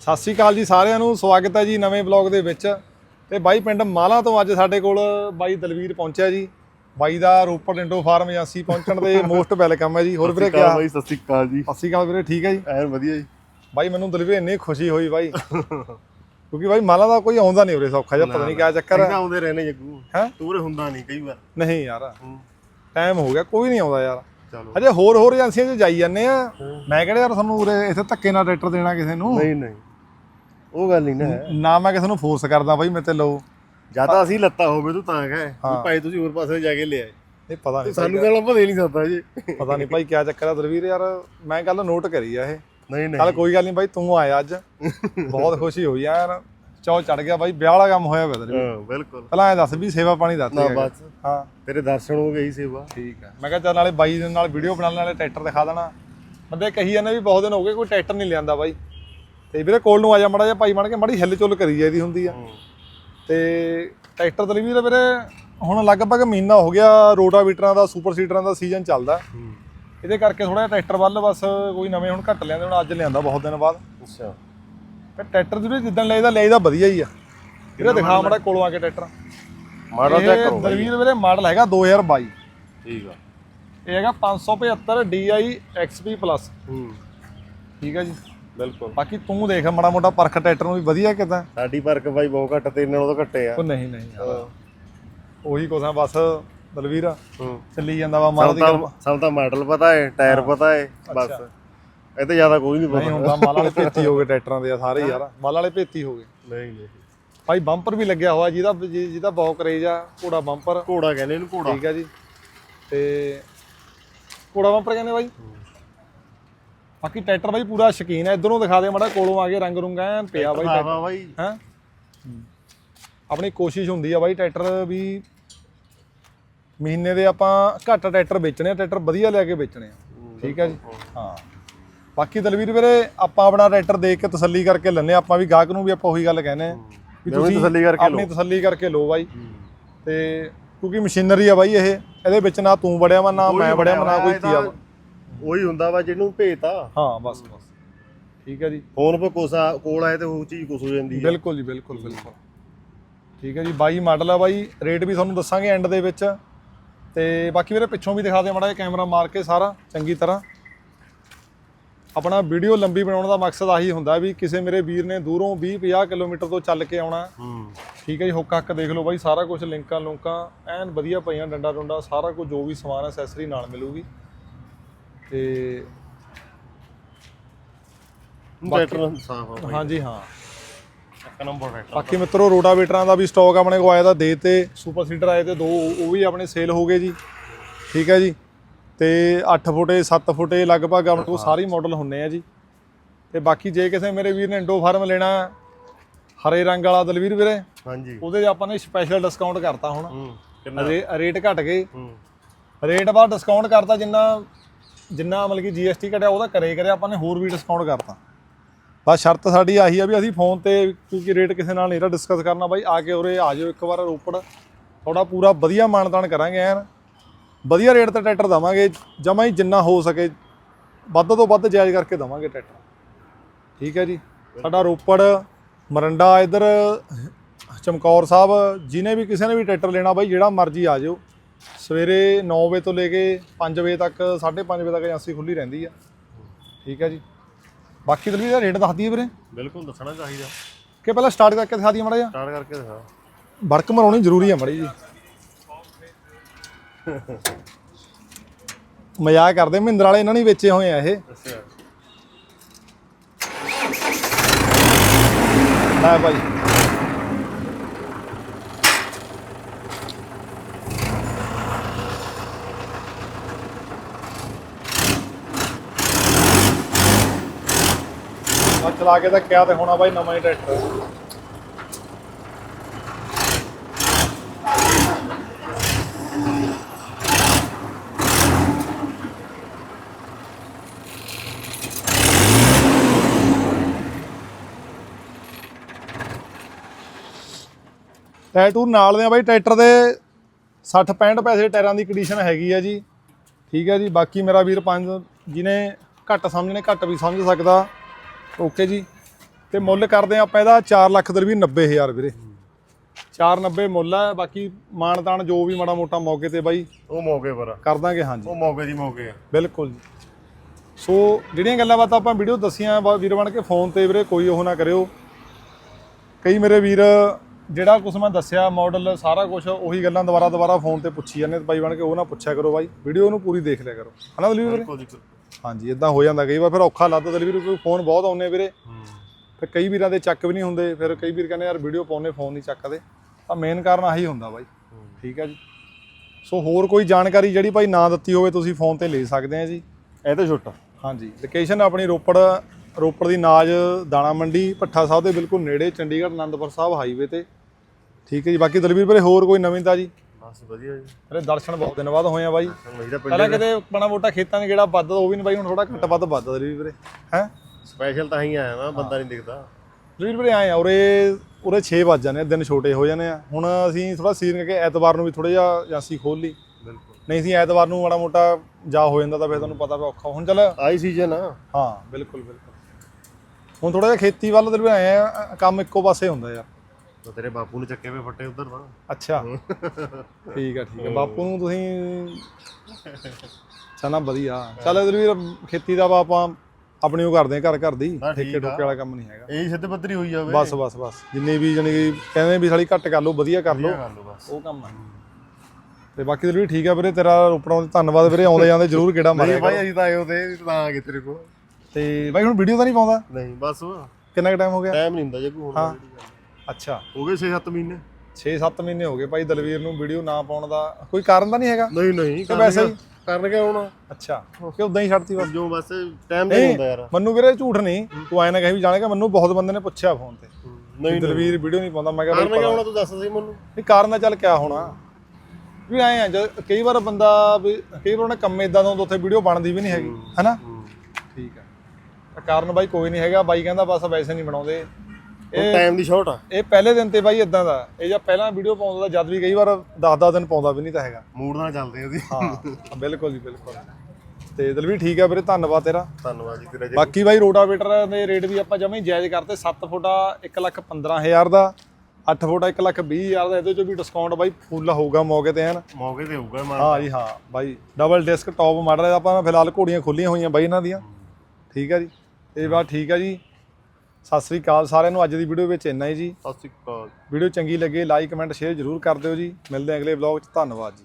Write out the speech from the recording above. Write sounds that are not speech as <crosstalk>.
ਸਤਿ ਸ਼੍ਰੀ ਅਕਾਲ ਜੀ ਸਾਰਿਆਂ ਨੂੰ ਸਵਾਗਤ ਹੈ ਜੀ ਨਵੇਂ ਬਲੌਗ ਦੇ ਵਿੱਚ। ਤੇ ਬਾਈ ਪਿੰਡ ਮਾਲਾ ਤੋਂ ਅੱਜ ਸਾਡੇ ਕੋਲ ਬਾਈ ਦਲਵੀਰ ਪਹੁੰਚਿਆ ਜੀ। ਬਾਈ ਦਾ ਰੋਪੜ ਇੰਡੋ ਫਾਰਮ ਏਜੰਸੀ ਪਹੁੰਚਣ ਦੇ <laughs> ਮੋਸਟ ਵੈਲਕਮ ਹੈ ਜੀ। ਹੋਰ ਵੀਰੇ ਕਿਆ? ਬਾਈ ਸਤਿ ਸ਼੍ਰੀ ਅਕਾਲ ਜੀ। ਸਤਿ ਸ਼੍ਰੀ ਅਕਾਲ ਵੀਰੇ ਠੀਕ ਹੈ ਜੀ? ਐਨ ਵਧੀਆ ਜੀ। ਬਾਈ ਮੈਨੂੰ ਦਲਵੀਰ ਇੰਨੀ ਖੁਸ਼ੀ ਹੋਈ ਬਾਈ। <laughs> ਕਿਉਂਕਿ ਬਾਈ ਮਾਲਾ ਦਾ ਕੋਈ ਆਉਂਦਾ ਨਹੀਂ ਉਰੇ ਸੌਖਾ ਜਿਹਾ ਪਤਾ ਨਹੀਂ ਕਿਆ ਚੱਕਰ ਹੈ। ਆਉਂਦੇ ਰਹਿੰਦੇ ਜੱਗੂ ਹੈਂ? ਤੂਰੇ ਹੁੰਦਾ ਨਹੀਂ ਕਈ ਵਾਰ। ਨਹੀਂ ਯਾਰ ਟਾਈਮ ਹੋ ਗਿਆ ਕੋਈ ਨਹੀਂ ਆਉਂਦਾ ਯਾਰ। ਚਲੋ। ਅਜੇ ਹੋਰ ਹੋਰ ਏਜੰਸੀਆਂ 'ਚ ਜਾਈ ਜਾਂਦੇ ਆ। ਮੈਂ ਕਿਹੜਾ ਯਾਰ ਤੁਹਾਨੂੰ ਉਰੇ ਇੱਥੇ ਧੱਕੇ ਨਾਲ ਟਰੈਕਟਰ ਦੇਣਾ ਕਿਸੇ ਨੂੰ। ਨਹੀਂ ਨਹੀਂ। ਉਹ ਗੱਲ ਨਹੀਂ ਨਾ ਹੈ। ਨਾ ਮੈਂ ਕਿਸੇ ਨੂੰ ਫੋਰਸ ਕਰਦਾ ਬਾਈ ਮੇਰੇ ਤੇ ਲਓ। ਜਾਂ ਤਾਂ ਅਸੀਂ ਲੱਤਾ ਹੋਵੇ ਤੂੰ ਤਾਂ ਕਹੇ। ਵੀ ਭਾਈ ਤੁਸੀਂ ਹੋਰ ਪਾਸੇ ਜਾ ਕੇ ਲੈ ਆਏ ਇਹ ਪਤਾ ਨਹੀਂ ਸਾਨੂੰ ਗੱਲ ਆਪਾਂ ਦੇ ਨਹੀਂ ਸਕਦਾ ਜੀ। ਪਤਾ ਨਹੀਂ ਭਾਈ ਕਿਆ ਚੱਕਰ ਆ ਦਲਵੀਰ ਯਾਰ ਮੈਂ ਗੱਲ ਨੋਟ ਕਰੀ ਆ ਇਹ। ਨਹੀਂ ਚੱਲ ਨਹੀਂ ਕੋਈ ਗੱਲ ਨਹੀਂ ਬਾਈ ਤੂੰ ਆਇਆ ਅੱਜ। ਬਹੁਤ ਖੁਸ਼ੀ ਹੋਈ ਆ ਯਾਰ। ਚੌ ਚੜ ਗਿਆ ਬਾਈ ਵਿਆਹ ਵਾਲਾ ਕੰਮ ਹੋਇਆ ਵਾ ਹਾਂ ਬਿਲਕੁਲ। ਪਹਿਲਾਂ ਐ ਦੱਸ ਵੀ ਸੇਵਾ ਪਾਣੀ ਦੱਸ ਨਾ ਬਸ। ਹਾਂ। ਤੇਰੇ ਦਰਸ਼ਨ ਹੋ ਗਏ ਹੀ ਸੇਵਾ। ਠੀਕ ਹੈ ਮੈਂ ਕਿਹਾ ਚੱਲ ਨਾਲੇ ਬਾਈ ਦੇ ਨਾਲ ਵੀਡੀਓ ਬਣਾ ਨਾਲੇ ਟਰੈਕਟਰ ਦਿਖਾ ਦੇਣਾ। ਬੰਦੇ ਕਹੀ ਜਾਂਦੇ ਵੀ ਬਹੁਤ ਦਿਨ ਹੋ ਗਏ ਕੋਈ ਟਰੈਕਟਰ ਨਹੀਂ ਲਿਆਂਦਾ ਬਾਈ। ਤੇ ਵੀਰੇ ਕੋਲ ਨੂੰ ਆ ਜਾ ਮੜਾ ਜਿਹਾ ਭਾਈ ਬਣ ਕੇ ਮੜੀ ਹਿੱਲ ਚੁੱਲ ਕਰੀ ਜਾਈਦੀ ਹੁੰਦੀ ਆ। ਤੇ ਟਰੈਕਟਰ ਦਲਵੀਰ ਵੀਰੇ ਹੁਣ ਲਗਭਗ ਮਹੀਨਾ ਹੋ ਗਿਆ ਰੋਟਾਵੀਟਰਾਂ ਦਾ ਸੁਪਰ ਸੀਟਰਾਂ ਦਾ ਸੀਜ਼ਨ ਚੱਲਦਾ। ਇਹਦੇ ਕਰਕੇ ਥੋੜਾ ਜਿਹਾ ਟਰੈਕਟਰ ਵੱਲ ਬਸ ਕੋਈ ਨਵੇਂ ਹੁਣ ਘੱਟ ਲਿਆਂਦੇ ਹੁਣ ਅੱਜ ਲਿਆਂਦਾ ਬਹੁਤ ਦਿਨ ਬਾਅਦ। ਅੱਛਾ। ਤੇ ਟਰੈਕਟਰ ਜਿਹੜੇ ਜਿੱਦਣ ਲਈਦਾ ਲਈਦਾ ਵਧੀਆ ਹੀ ਆ। ਵੀਰੇ ਦਿਖਾ ਮੜਾ ਕੋਲੋਂ ਆ ਕੇ ਟਰੈਕਟਰ। ਮਾਡਲ ਚੈੱਕ ਕਰੋ। ਦਲਵੀਰ ਵੀਰੇ ਮਾਡਲ ਹੈਗਾ 2022 ਠੀਕ ਆ। ਇਹ ਹੈਗਾ 575 DI XP ਹੂੰ। ਠੀਕ ਹੈ ਜੀ। ਬਿਲਕੁਲ। ਬਾਕੀ ਤੂੰ ਦੇਖ ਮੜਾ ਮੋਟਾ ਪਰਖ ਟਰੈਕਟਰ ਨੂੰ ਵੀ ਵਧੀਆ ਕਿਦਾਂ? ਸਾਡੀ ਪਰਕ ਬਾਈ ਬਹੁਤ ਘੱਟ ਤੇਰੇ ਨਾਲੋਂ ਤਾਂ ਘੱਟੇ ਆ। ਉਹ ਨਹੀਂ ਨਹੀਂ ਯਾਰ ਉਹੀ ਕੋਸਾਂ ਬਸ ਦਲਵੀਰ ਹੂੰ। ਚੱਲੀ ਜਾਂਦਾ ਵਾ ਮਾਲ ਦੀ ਤਾਂ ਕਿਰਪਾ ਸਾਨੂੰ ਤਾਂ ਮਾਡਲ ਪਤਾ ਹੈ ਟਾਇਰ ਪਤਾ ਹੈ ਬਸ। ਇਹ ਤੇ ਜ਼ਿਆਦਾ ਕੋਈ ਨਹੀਂ ਨਹੀਂ ਪਤਾ ਹੁੰਦਾ ਮਾਲ ਵਾਲੇ ਭੇਤੀ ਹੋ ਗਏ ਟਰੈਕਟਰਾਂ ਦੇ ਆ ਸਾਰੇ ਯਾਰ। ਮਾਲ ਵਾਲੇ ਭੇਤੀ ਹੋ ਗਏ। ਨਹੀਂ ਨਹੀਂ। ਭਾਈ ਬੰਪਰ ਵੀ ਲੱਗਿਆ ਹੋਇਆ ਜਿਹਦਾ ਜਿ- ਜਿਹਦਾ ਬਹੁਤ ਕਰੇਜ ਆ ਘੋੜਾ ਬੰਪਰ। ਘੋੜਾ ਕਹਿੰਦੇ ਇਹਨੂੰ ਘੋੜਾ। ਠੀਕ ਹੈ ਜੀ। ਤੇ ਘੋੜਾ ਬੰਪਰ ਕਹਿੰਦੇ ਬਾਈ? ਬਾਕੀ ਟਰੈਕਟਰ ਬਾਈ ਪੂਰਾ ਸ਼ਕੀਨ ਹੈ। ਇਧਰੋਂ ਦਿਖਾ ਦੇ ਮੜਾ ਕੋਲੋਂ ਆ ਕੇ ਰੰਗ ਰੁੰਗ ਐਨ ਪਿਆ ਬਾਈ ਹਾਂ ਬਾਈ। ਹੈ? ਆਪਣੀ ਕੋਸ਼ਿਸ਼ ਹੁੰਦੀ ਆ ਬਾਈ ਟਰੈਕਟਰ ਵੀ ਮਹੀਨੇ ਦੇ ਆਪਾਂ ਘੱਟ ਟਰੈਕਟਰ ਵੇਚਣੇ ਆ ਟਰੈਕਟਰ ਵਧੀਆ ਲੈ ਕੇ ਵੇਚਣੇ ਆ। ਠੀਕ ਹੈ ਜੀ? ਹਾਂ। ਬਾਕੀ ਦਲਵੀਰ ਵੀਰੇ ਆਪਾਂ ਆਪਣਾ ਟਰੈਕਟਰ ਦੇਖ ਕੇ ਤਸੱਲੀ ਕਰਕੇ ਲੈਨੇ ਆਪਾਂ ਵੀ ਗਾਹਕ ਨੂੰ ਵੀ ਆਪਾਂ ਉਹੀ ਗੱਲ ਕਹਿੰਦੇ ਆ ਵੀ ਵੀ ਤਸੱਲੀ ਕਰਕੇ ਆਪਣੀ ਤਸੱਲੀ ਕਰਕੇ ਲਓ ਬਾਈ। ਤੇ ਕਿਉਂਕਿ ਮਸ਼ੀਨਰੀ ਆ ਬਾਈ ਇਹ ਇਹਦੇ ਵਿੱਚ ਨਾ ਤੂੰ ਵੜਿਆ ਵਾ ਨਾ ਮੈਂ ਵੜਿਆ ਵਾ ਨਾ ਕੋਈ ਤੀਆ ਵਾ। ਉਹੀ ਹੁੰਦਾ ਵਾ ਜਿਹਨੂੰ ਭੇਜਤਾ ਹਾਂ ਬਸ ਬਸ। ਠੀਕ ਹੈ ਜੀ। ਫੋਨ 'ਤੇ ਕੋਸਾ ਕੋਲ ਆਏ ਤੇ ਉਹ ਚੀਜ਼ ਕੁਛ ਹੋ ਜਾਂਦੀ ਹੈ ਬਿਲਕੁਲ ਜੀ ਬਿਲਕੁਲ ਬਿਲਕੁਲ। ਠੀਕ ਹੈ ਜੀ 22 ਮਾਡਲ ਆ ਬਾਈ ਰੇਟ ਵੀ ਤੁਹਾਨੂੰ ਦੱਸਾਂਗੇ ਐਂਡ ਦੇ ਵਿੱਚ। ਤੇ ਬਾਕੀ ਮੇਰੇ ਪਿੱਛੋਂ ਵੀ ਦਿਖਾ ਦੇ ਮਾੜਾ ਜਿਹਾ ਕੈਮਰਾ ਮਾਰ ਕੇ ਸਾਰਾ ਚੰਗੀ ਤਰ੍ਹਾਂ। ਆਪਣਾ ਵੀਡੀਓ ਲੰਬੀ ਬਣਾਉਣ ਦਾ ਮਕਸਦ ਆਹੀ ਹੁੰਦਾ ਵੀ ਕਿਸੇ ਮੇਰੇ ਵੀਰ ਨੇ ਦੂਰੋਂ 20 50 ਕਿਲੋਮੀਟਰ ਤੋਂ ਚੱਲ ਕੇ ਆਉਣਾ। ਹੂੰ। ਠੀਕ ਹੈ ਜੀ ਹੁੱਕ ਹੱਕ ਦੇਖ ਲਓ ਬਾਈ ਸਾਰਾ ਕੁਝ ਲਿੰਕਾਂ ਲੁੰਕਾਂ ਐਨ ਵਧੀਆ ਪਈਆਂ ਡੰਡਾ ਡੁੰਡਾ ਸਾਰਾ ਕੁਝ ਜੋ ਵੀ ਸਮਾਨ ਐਸੈਸਰੀ ਨਾਲ ਮਿਲੂਗੀ। ਤੇ ਟਰੈਕਟਰ ਸਾਫ਼ ਆ ਬਾਈ ਹਾਂਜੀ ਹਾਂ। ਇੱਕ ਨੰਬਰ ਟਰੈਕਟਰ ਬਾਕੀ ਮਿੱਤਰੋ ਰੋਟਾਵੇਟਰਾਂ ਦਾ ਵੀ ਸਟਾਕ ਆਪਣੇ ਕੋਲ ਆਇਆ ਦਾ ਦੇ ਤੇ ਸੁਪਰ ਸੀਡਰ ਆਏ ਤੇ ਦੋ ਉਹ ਵੀ ਆਪਣੇ ਸੇਲ ਹੋ ਗਏ ਜੀ। ਠੀਕ ਹੈ ਜੀ। ਤੇ 8 ਫੁੱਟੇ 7 ਫੁੱਟੇ ਲਗਭਗ ਆਪਣੇ ਕੋਲ ਸਾਰੇ ਮਾਡਲ ਹੁੰਨੇ ਆ ਜੀ। ਤੇ ਬਾਕੀ ਜੇ ਕਿਸੇ ਮੇਰੇ ਵੀਰ ਨੇ ਇੰਡੋ ਫਾਰਮ ਲੈਣਾ ਹਰੇ ਰੰਗ ਵਾਲਾ ਦਲਵੀਰ ਵੀਰੇ ਹਾਂਜੀ। ਉਹਦੇ 'ਚ ਆਪਾਂ ਨੇ ਸਪੈਸ਼ਲ ਡਿਸਕਾਊਂਟ ਕਰਤਾ ਹੁਣ। ਹੂੰ ਕਿੰਨਾ? ਰੇਟ ਘਟ ਗਏ। ਰੇਟ ਬਾਅਦ ਡਿਸਕਾਊਂਟ ਕਰਤਾ ਜਿੰਨਾ ਜਿੰਨਾ ਮਤਲਬ ਕਿ GST ਘਟਿਆ ਉਹਦਾ ਕਰੇ ਕਰਿਆ, ਆਪਾਂ ਨੇ ਹੋਰ ਵੀ ਡਿਸਕਾਊਂਟ ਕਰਤਾ। ਬਸ ਸ਼ਰਤ ਸਾਡੀ ਆਹੀ ਆ ਵੀ ਅਸੀਂ ਫੋਨ ਤੇ ਕਿਉਂਕਿ ਰੇਟ ਕਿਸੇ ਨਾਲ ਨਹੀਂ ਡਿਸਕਸ ਕਰਨਾ ਬਾਈ, ਆ ਕੇ ਉਰੇ ਆ ਜਾਓ ਇੱਕ ਵਾਰ ਰੋਪੜ। ਥੋੜਾ ਪੂਰਾ ਵਧੀਆ ਮਾਨਤਾਨ ਕਰਾਂਗੇ ਐਨ। ਵਧੀਆ ਰੇਟ ਤੇ ਟਰੈਕਟਰ ਦਵਾਂਗੇ, ਜਮਾਂ ਹੀ ਜਿੰਨਾ ਹੋ ਸਕੇ, ਵੱਧ ਤੋਂ ਵੱਧ ਜਾਇਜ਼ ਕਰਕੇ ਦਵਾਂਗੇ ਟਰੈਕਟਰ ਠੀਕ ਹੈ ਜੀ। ਸਾਡਾ ਰੋਪੜ, ਮਰੰਡਾ, ਇਧਰ ਚਮਕੌਰ ਸਾਹਿਬ ਜਿਹਨੇ ਵੀ ਕਿਸੇ ਨੇ ਵੀ ਟਰੈਕਟਰ ਲੈਣਾ ਬਾਈ, ਜਿਹੜਾ ਮਰਜ਼ੀ ਆ ਜਾਓ ਸਵੇਰੇ 9 ਵਜੇ ਤੋਂ ਲੈ ਕੇ 5 ਵਜੇ ਤੱਕ 5:30 ਵਜੇ ਤੱਕ ਏਜੰਸੀ ਖੁੱਲੀ ਰਹਿੰਦੀ ਆ। ਠੀਕ ਹੈ ਜੀ। ਬਾਕੀ ਦਲਵੀਰ ਦਾ ਰੇਟ ਦੱਸ ਦਈਏ ਵੀਰੇ। ਬਿਲਕੁਲ ਦੱਸਣਾ ਚਾਹੀਦਾ। ਕਿ ਪਹਿਲਾਂ ਸਟਾਰਟ ਕਰਕੇ ਦਿਖਾ ਦਈਏ ਮਾੜਾ ਜਿਹਾ। ਸਟਾਰਟ ਕਰਕੇ ਦਿਖਾ। ਵਰਕ ਮਰਾਉਣੀ ਜ਼ਰੂਰੀ ਆ ਮਾੜੀ ਜੀ। ਮਜ਼ਾਕ ਕਰਦੇ ਮਹਿੰਦਰ ਵਾਲੇ ਇਹਨਾਂ ਨੇ ਵੇਚੇ ਹੋਏ ਆ ਇਹ। ਅੱਛਾ। ਲੈ ਭਾਈ। ਆ ਚਲਾ ਕੇ ਤਾਂ ਕਿਆ ਤੇ ਹੋਣਾ ਬਾਈ ਨਵਾਂ ਹੀ ਟਰੈਕਟਰ। ਟੈਟੂ ਨਾਲ ਦੇ ਆ ਬਾਈ, ਟਰੈਕਟਰ ਦੇ 60 65 ਪੈਸੇ ਟਾਇਰਾਂ ਦੀ ਕੰਡੀਸ਼ਨ ਹੈਗੀ ਆ ਜੀ। ਠੀਕ ਹੈ ਜੀ, ਬਾਕੀ ਮੇਰਾ ਵੀਰ ਪੰਜ, ਜਿਹਨੇ ਘੱਟ ਸਮਝਣੇ ਘੱਟ ਵੀ ਸਮਝ ਸਕਦਾ। ਓਕੇ ਜੀ। ਤੇ ਮੁੱਲ ਕਰਦੇ ਆ ਆਪਾਂ ਇਹਦਾ 4 ਲੱਖ ਦੇ ਵੀ 90000 ਵੀਰੇ। 490 ਮੁੱਲ ਹੈ ਬਾਕੀ ਮਾਣ ਤਾਣ ਜੋ ਵੀ ਮਾੜਾ ਮੋਟਾ ਮੌਕੇ ਤੇ ਬਾਈ ਉਹ ਮੌਕੇ ਪਰ ਆ। ਕਰ ਦਾਂਗੇ ਹਾਂਜੀ। ਉਹ ਮੌਕੇ ਦੀ ਮੌਕੇ ਆ। ਬਿਲਕੁਲ ਜੀ। ਸੋ ਜਿਹੜੀਆਂ ਗੱਲਾਂ ਬਾਤਾਂ ਆਪਾਂ ਵੀਡੀਓ ਦੱਸੀਆਂ ਵਾ ਵੀਰ ਬਣ ਕੇ ਫੋਨ ਤੇ ਵੀਰੇ ਕੋਈ ਉਹ ਨਾ ਕਰਿਓ। ਕਈ ਮੇਰੇ ਵੀਰ ਜਿਹੜਾ ਕੁਝ ਮੈਂ ਦੱਸਿਆ ਮਾਡਲ ਸਾਰਾ ਕੁਝ ਉਹੀ ਗੱਲਾਂ ਦੁਬਾਰਾ ਦੁਬਾਰਾ ਫੋਨ ਤੇ ਪੁੱਛੀ ਜਾਂਦੇ ਤੇ ਬਾਈ ਬਣ ਕੇ ਉਹ ਨਾ ਪੁੱਛਿਆ ਕਰੋ ਬਾਈ। ਵੀਡੀਓ ਨੂੰ ਪੂਰੀ ਦੇਖ ਲਿਆ ਕਰੋ। ਹਨਾ ਵੀਰੇ? ਬਿਲਕੁਲ ਜੀ ਹਾਂਜੀ ਇਦਾਂ ਹੋ ਜਾਂਦਾ ਕਈ ਵਾਰ ਫਿਰ ਔਖਾ ਲੱਗਦਾ ਦਲਵੀਰ ਕੋਈ ਫੋਨ ਬਹੁਤ ਆਉਂਦੇ ਵੀਰੇ। ਫਿਰ ਕਈ ਵੀਰਾਂ ਦੇ ਚੱਕ ਵੀ ਨਹੀਂ ਹੁੰਦੇ ਫਿਰ ਕਈ ਵੀਰ ਕਹਿੰਦੇ ਯਾਰ ਵੀਡੀਓ ਪਾਉਣੇ ਫੋਨ ਨਹੀਂ ਚੱਕਦੇ। ਤਾਂ ਮੇਨ ਕਾਰਨ ਆਹੀ ਹੁੰਦਾ ਬਾਈ। ਠੀਕ ਹੈ ਜੀ। ਸੋ ਹੋਰ ਕੋਈ ਜਾਣਕਾਰੀ ਜਿਹੜੀ ਭਾਈ ਨਾ ਦਿੱਤੀ ਹੋਵੇ ਤੁਸੀਂ ਫੋਨ ਤੇ ਲੈ ਸਕਦੇ ਆ ਜੀ। ਇਹ ਤਾਂ ਛੋਟਾ। ਹਾਂਜੀ ਲੋਕੇਸ਼ਨ ਆਪਣੀ ਰੋਪੜ ਰੋਪੜ ਦੀ ਨਾਜ ਦਾਣਾ ਮੰਡੀ ਭੱਠਾ ਸਾਹਿਬ ਦੇ ਬਿਲਕੁਲ ਨੇੜੇ ਚੰਡੀਗੜ੍ਹ ਆਨੰਦਪੁਰ ਸਾਹਿਬ ਹਾਈਵੇ ਤੇ। ਠੀਕ ਹੈ ਜੀ ਬਾਕੀ ਦਲਵੀਰ ਵੀਰੇ ਹੋਰ ਕੋਈ ਨਵੀਂਤਾ ਜੀ? ਬਸ ਵਧੀਆ ਜੀ। ਮੇਰੇ ਦਰਸ਼ਨ ਬਹੁਤ ਦਿਨ ਬਾਅਦ ਹੋਏ ਆ ਬਾਈ। ਪਹਿਲਾਂ ਕਿਤੇ ਬਣਾ ਮੋਟਾ ਖੇਤਾਂ 'ਚ ਜਿਹੜਾ ਵੱਧ ਉਹ ਵੀ ਨਹੀਂ ਬਾਈ ਹੁਣ ਥੋੜਾ ਘੱਟ ਵੱਧ ਵੱਧ ਦਲਵੀਰ ਵੀਰੇ। ਹੈ? ਸਪੈਸ਼ਲ ਤਾਂ ਹੀ ਆਇਆ ਨਾ ਬੰਦਾ ਨਹੀਂ ਦਿਖਦਾ। ਦਲਵੀਰ ਵੀਰੇ ਆਏ ਆ ਉਰੇ ਉਰੇ 6 ਵੱਜ ਜਾਂਦੇ ਆ ਦਿਨ ਛੋਟੇ ਹੋ ਜਾਂਦੇ ਆ। ਹੁਣ ਅਸੀਂ ਥੋੜਾ ਸੀਜ਼ਨ ਕਰਕੇ ਐਤਵਾਰ ਨੂੰ ਵੀ ਥੋੜਾ ਜਿਹਾ ਏਜੰਸੀ ਖੋਲ ਲਈ। ਬਿਲਕੁਲ। ਨਹੀਂ ਸੀ ਐਤਵਾਰ ਨੂੰ ਮਾੜਾ ਮੋਟਾ ਜਾ ਹੋ ਜਾਂਦਾ ਤਾਂ ਫਿਰ ਤੁਹਾਨੂੰ ਪਤਾ ਵੀ ਔਖਾ। ਹੁਣ ਚੱਲ ਆਈ ਸੀਜ਼ਨ ਆ। ਹਾਂ ਬਿਲਕੁਲ ਬਿਲਕੁਲ। ਹੁਣ ਥੋੜਾ ਜਿਹਾ ਖੇਤੀ ਵੱਲ ਦਲਵੀਰ ਆਏ ਆ ਕੰਮ ਇੱਕੋ ਪਾਸੇ ਹੁੰਦਾ ਯਾਰ। ਤਾਂ ਤੇਰੇ ਬਾਪੂ ਨੇ ਚੱਕੇ ਵੇ ਫੱਟੇ ਉਧਰ ਤਾਂ। ਅੱਛਾ। ਠੀਕ ਆ ਠੀਕ ਆ। ਬਾਪੂ ਨੂੰ ਤੁਸੀਂ ਚਨਾ ਵਧੀਆ। ਚੱਲ ਇਧਰ ਵੀ ਖੇਤੀ ਦਾ ਆਪਾਂ ਆਪਣੀ ਉਹ ਕਰਦੇ ਆ ਘਰ ਘਰ ਦੀ। ਠੀਕ ਠੇਕੇ ਵਾਲਾ ਕੰਮ ਨਹੀਂ ਹੈਗਾ। ਇਹ ਸਿੱਧ ਪੱਧਰੀ ਹੋਈ ਜਾਵੇ। ਬਸ ਬਸ ਬਸ। ਜਿੰਨੇ ਵੀ ਜਾਣੀ ਕਿ ਕਹਿੰਦੇ ਵੀ ਸਾਲੀ ਘੱਟ ਕਰ ਲਓ ਵਧੀਆ ਕਰ ਲਓ। ਉਹ ਕੰਮ ਆ। ਤੇ ਬਾਕੀ ਇਧਰ ਵੀ ਠੀਕ ਆ ਵੀਰੇ ਤੇਰਾ ਰੋਪੜੋਂ ਧੰਨਵਾਦ ਵੀਰੇ। ਆਉਂਦੇ ਜਾਂਦੇ ਜਰੂਰ ਕਿਹੜਾ ਮਾਰਿਆ ਨਹੀਂ ਭਾਈ ਅਸੀਂ ਤਾਂ ਆਏ ਉਹਦੇ ਤਾਂ ਆ ਗਏ ਤੇਰੇ ਕੋਲ। ਤੇ ਬਾਈ ਹੁਣ ਵੀਡੀਓ ਤਾਂ ਨਹੀਂ ਪਾਉਂਦਾ? ਨਹੀਂ ਬਸ। ਕਿੰਨਾ ਕੁ ਟਾਈਮ ਹੋ ਗਿਆ? ਟਾਈਮ ਨਹੀਂ ਹੁੰਦਾ ਜੇ ਕੋਈ ਹੁਣ ਅੱਛਾ। ਹੋ ਗਏ 6-7 ਮਹੀਨੇ। 6-7 ਮਹੀਨੇ ਹੋ ਗਏ ਭਾਈ ਦਲਵੀਰ ਨੂੰ ਵੀਡੀਓ ਨਾ ਪਾਉਣ ਦਾ। ਕੋਈ ਕਾਰਨ ਤਾਂ ਨਹੀਂ ਹੈਗਾ? ਨਹੀਂ ਨਹੀਂ ਕਿ ਵੈਸੇ ਹੀ? ਕਰਨ ਕੇ ਹੁਣ? ਅੱਛਾ ਕਿ ਉਦਾਂ ਹੀ ਛੱਡਤੀ ਬਸ? ਜੋ ਬਸ ਟਾਈਮ ਨਹੀਂ ਹੁੰਦਾ ਯਾਰ। ਮੈਨੂੰ ਵੀਰੇ ਝੂਠ ਨਹੀਂ ਤੂੰ ਐਂ ਨਾ ਕਹੀ ਵੀ ਜਾਣੇਗਾ ਮੈਨੂੰ ਬਹੁਤ ਬੰਦੇ ਨੇ ਪੁੱਛਿਆ ਫੋਨ ਤੇ। ਨਹੀਂ ਦਲਵੀਰ ਵੀਡੀਓ ਨਹੀਂ ਪਾਉਂਦਾ ਮੈਂ ਕਿਹਾ ਕਰਨ ਕੇ ਹੁਣ ਤੂੰ ਦੱਸ ਸੀ ਮੈਨੂੰ। ਵੀ ਕਾਰਨ ਦਾ ਚੱਲ ਕਿਆ ਹੋਣਾ। ਵੀ ਐਂ ਆ ਜਦ ਕਈ ਵਾਰ ਬੰਦਾ ਵੀ ਕਈ ਵਾਰ ਉਹਨੇ ਕੰਮ ਇਦਾਂ ਦਾ ਹੁੰਦਾ ਉੱਥੇ ਵੀਡੀਓ ਬਣਦੀ ਵੀ ਨਹੀਂ ਹੈਗੀ ਹੈਨਾ? ਠੀਕ ਆ। ਕਾਰਨ ਬਾਈ ਕੋਈ ਨਹੀਂ ਹੈਗਾ ਬਾਈ ਕਹਿੰਦਾ ਬਸ ਵੈਸੇ ਨਹੀਂ ਬਣਾਉਂਦੇ। ਹੁਣ ਟਾਈਮ ਦੀ ਸ਼ਾਰਟ ਆ। ਇਹ ਪਹਿਲੇ ਦਿਨ ਤੇ ਬਾਈ ਇਦਾਂ ਦਾ। ਇਹ ਜਾਂ ਪਹਿਲਾਂ ਵੀਡੀਓ ਪਾਉਂਦਾ ਤਾਂ ਜਦ ਵੀ ਕਈ ਵਾਰ 10-10 ਦਿਨ ਪਾਉਂਦਾ ਵੀ ਨਹੀਂ ਤਾਂ ਹੈਗਾ। ਮੂਡ ਨਾਲ ਚੱਲਦੇ ਉਹਦੀ। ਹਾਂ ਬਿਲਕੁਲ ਜੀ ਬਿਲਕੁਲ। ਤੇ ਦਲਵੀਰ ਠੀਕ ਆ ਵੀਰੇ ਧੰਨਵਾਦ ਤੇਰਾ। ਧੰਨਵਾਦ ਜੀ ਤੇਰਾ ਜੀ। ਬਾਕੀ ਬਾਈ ਰੋਟਾਵੇਟਰ ਦੇ ਰੇਟ ਵੀ ਆਪਾਂ ਜਮਾਂ ਜਾਇਜ਼ ਕਰਤੇ। 7 ਫੁੱਟਾ 1 ਲੱਖ 15000 ਦਾ 8 ਫੁੱਟਾ 1 ਲੱਖ 20000 ਦਾ। ਇਹਦੇ ਚੋਂ ਵੀ ਡਿਸਕਾਊਂਟ ਬਾਈ ਫੁੱਲ ਹੋਊਗਾ ਮੌਕੇ ਤੇ ਹਨ ਮੌਕੇ ਤੇ ਹੋਊਗਾ ਮਾਰ ਹਾਂ ਜੀ ਹਾਂ। ਬਾਈ ਡਬਲ ਡਿਸਕ ਟੌਪ ਮਾਡਲ ਆਪਾਂ ਫਿਲਹਾਲ ਘੋੜੀਆਂ ਖੁੱਲੀਆਂ ਹੋਈਆਂ ਬਾਈ ਇਹਨਾਂ ਦੀਆਂ। ਠੀਕ ਆ ਜੀ। ਇਹ ਬਾਤ ਠੀਕ ਆ ਜੀ। ਸਤਿ ਸ੍ਰੀ ਅਕਾਲ ਸਾਰਿਆਂ ਨੂੰ ਅੱਜ ਦੀ ਵੀਡੀਓ ਵਿੱਚ ਇੰਨਾ ਹੀ ਜੀ। ਸਤਿ ਸ਼੍ਰੀ ਅਕਾਲ। ਵੀਡੀਓ ਚੰਗੀ ਲੱਗੇ ਲਾਈਕ ਕਮੈਂਟ ਸ਼ੇਅਰ ਜ਼ਰੂਰ ਕਰ ਦਿਓ ਜੀ। ਮਿਲਦੇ ਹਾਂ ਅਗਲੇ ਵਲੌਗ 'ਚ। ਧੰਨਵਾਦ ਜੀ।